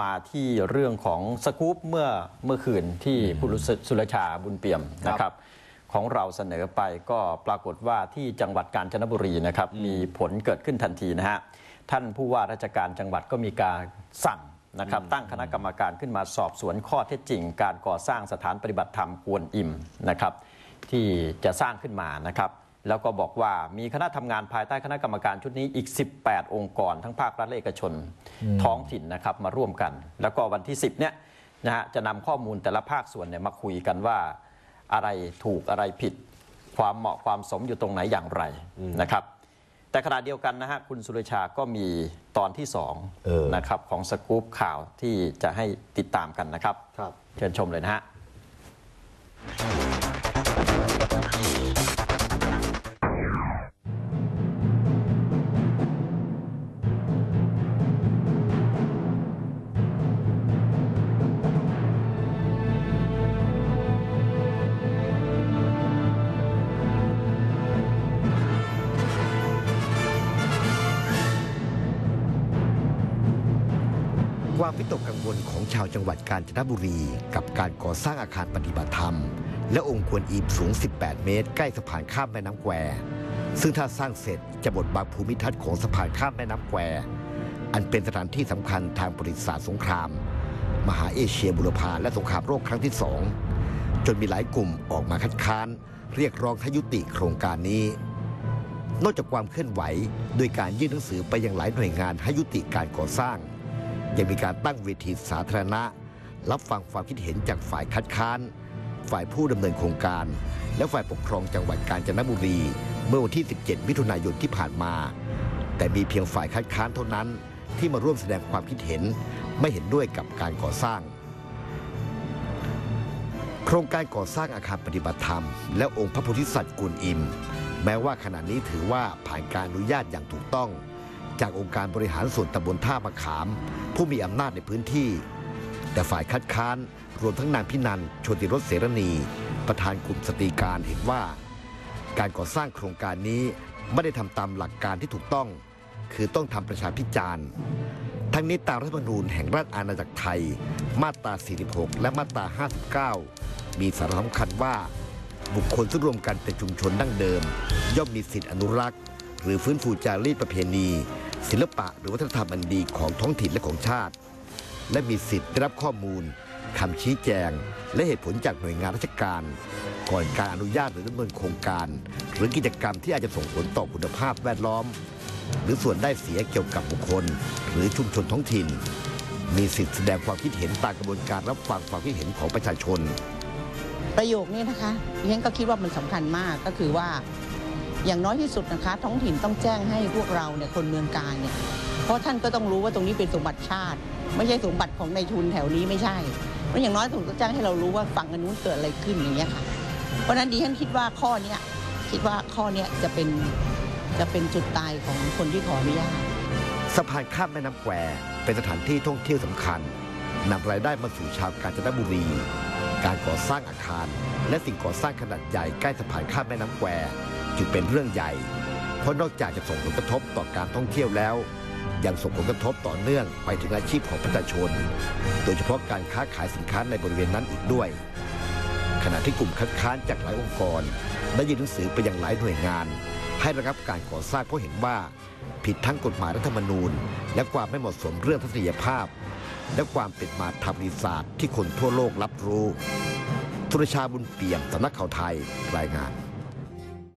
มาที่เรื่องของสกู๊ปเมื่อเมื่อคืนที่คุณสุรชาบุญเปี่ยมนะครับ ของเราเสนอไปก็ปรากฏว่าที่จังหวัดกาญจนบุรีนะครับมีผลเกิดขึ้นทันทีนะฮะท่านผู้ว่าราชการจังหวัดก็มีการสั่งนะครับตั้งคณะกรรมการขึ้นมาสอบสวนข้อเท็จจริง การก่อสร้างสถานปฏิบัติธรรมกวนอิมนะครับ ที่จะสร้างขึ้นมานะครับ แล้วก็บอกว่ามีคณะทำงานภายใต้คณะกรรมการชุดนี้อีก 18 องค์กร ทั้งภาครัฐและเอกชนท้องถิ่นนะครับมาร่วมกัน แล้วก็วันที่ 10เนี่ยนะฮะจะนำข้อมูลแต่ละภาคส่วนเนี่ยมาคุยกันว่าอะไรถูกอะไรผิด ความเหมาะความสมอยู่ตรงไหนอย่างไรนะครับ แต่ขณะเดียวกันนะฮะคุณสุรชาก็มีตอนที่สองเออนะครับของสกู๊ปข่าวที่จะให้ติดตามกันนะครับครับเชิญชมเลยนะฮะ ความวิตกกังวลของชาวจังหวัดกาญจนบุรี กับการก่อสร้างอาคารปฏิบัติธรรม และองค์ควรอีบสูง 18 เมตร ใกล้สะพานข้ามแม่น้ำแควซึ่งถ้าสร้างเสร็จจะบดบังภูมิทัศน์ของสะพานข้ามแม่น้ำแควอันเป็นสถานที่สำคัญทางประวัติศาสตร์สงคราม มหาเอเชียบุรพาและสงครามโลกครั้งที่สองจนมีหลายกลุ่มออกมาคัดค้าน เรียกร้องให้ยุติโครงการนี้นอกจากความเคลื่อนไหว โดยการยื่นหนังสือไปยังหลายหน่วยงานให้ยุติการก่อสร้าง ยังมีการตั้งเวทีสาธารณะ รับฟังความคิดเห็นจากฝ่ายคัดค้าน ฝ่ายผู้ดำเนินโครงการ และฝ่ายปกครองจังหวัดกาญจนบุรี เมื่อวันที่ 17 มิถุนายนที่ผ่านมา แต่มีเพียงฝ่ายคัดค้านเท่านั้นที่มาร่วมแสดงความคิดเห็นไม่เห็นด้วยกับการก่อสร้าง โครงการก่อสร้างอาคารปฏิบัติธรรม และองค์พระโพธิสัตว์กวนอิม แม้ว่าขณะนี้ถือว่าผ่านการอนุญาตอย่างถูกต้อง จากองค์การบริหารส่วนตำบลท่ามะขาม ผู้มีอำนาจในพื้นที่ แต่ฝ่ายคัดค้านรวมทั้งนางพินันโชติรสเสรณี ประธานกลุ่มสตรีการเห็นว่า การก่อสร้างโครงการนี้ไม่ได้ทำตามหลักการที่ถูกต้อง คือต้องทำประชาพิจารณ์ ทั้งนี้ตามรัฐธรรมนูญแห่งราชอาณาจักรไทย มาตรา 46 และมาตรา 59 มีสาระสำคัญว่า บุคคลที่รวมกันเป็นชุมชนดั้งเดิม ย่อมมีสิทธิอนุรักษ์ หรือฟื้นฟูจารีตประเพณี ศิลปะหรือวัฒนธรรมอันดีของท้องถิ่นและของชาติ และมีสิทธิ์ได้รับข้อมูลคำชี้แจง และเหตุผลจากหน่วยงานราชการ ก่อนการอนุญาตหรือดำเนินโครงการ หรือกิจกรรมที่อาจจะส่งผลต่อคุณภาพแวดล้อม หรือส่วนได้เสียเกี่ยวกับบุคคล หรือชุมชนท้องถิ่น มีสิทธิแสดงความคิดเห็นตามกระบวนการรับฟังความคิดเห็นของประชาชน ประโยคนี้นะคะดิฉันก็คิดว่ามันสำคัญมากก็คือว่า อย่างน้อยที่สุดนะคะ ท้องถิ่นต้องแจ้งให้พวกเราเนี่ยคนเมืองการเนี่ยเพราะท่านก็ต้องรู้ว่าตรงนี้เป็นสมบัติชาติ ไม่ใช่สมบัติของในทุนแถวนี้ไม่ใช่เพราะอย่างน้อยถูกต้องแจ้งให้เรารู้ว่าฝั่งอนนุ้นเกิดอะไรขึ้นอย่างเงี้ยค่ะ เพราะฉะนั้นดิฉันคิดว่าข้อเนี้ยคิดว่าข้อเนี้ยจะเป็นจะเป็นจุดตายของคนที่ขออนุญาตสะพานข้ามแม่น้ำแควเป็นสถานที่ท่องเที่ยวสำคัญนำรายได้มาสู่ชาวกาญจนบุรี การก่อสร้างอาคาร และสิ่งก่อสร้างขนาดใหญ่ใกล้สะพานข้ามแม่น้ำแคว จึงเป็นเรื่องใหญ่ เพราะนอกจากจะส่งผลกระทบต่อการท่องเที่ยวแล้ว ยังส่งผลกระทบต่อเนื่องไปถึงอาชีพของประชาชน โดยเฉพาะการค้าขายสินค้าในบริเวณนั้นอีกด้วย ขณะที่กลุ่มคัดค้านจากหลายองค์กร ได้ยื่นหนังสือไปยังหลายหน่วยงาน ให้ระงับการก่อสร้างเพราะเห็นว่า ผิดทั้งกฎหมายรัฐธรรมนูญ และความไม่เหมาะสมเรื่องทัศนียภาพ และความเป็นมาทางวิศาสตร์ที่คนทั่วโลกรับรู้ธุรชาบุญเปี่ยมสำนักข่าวไทยรายงาน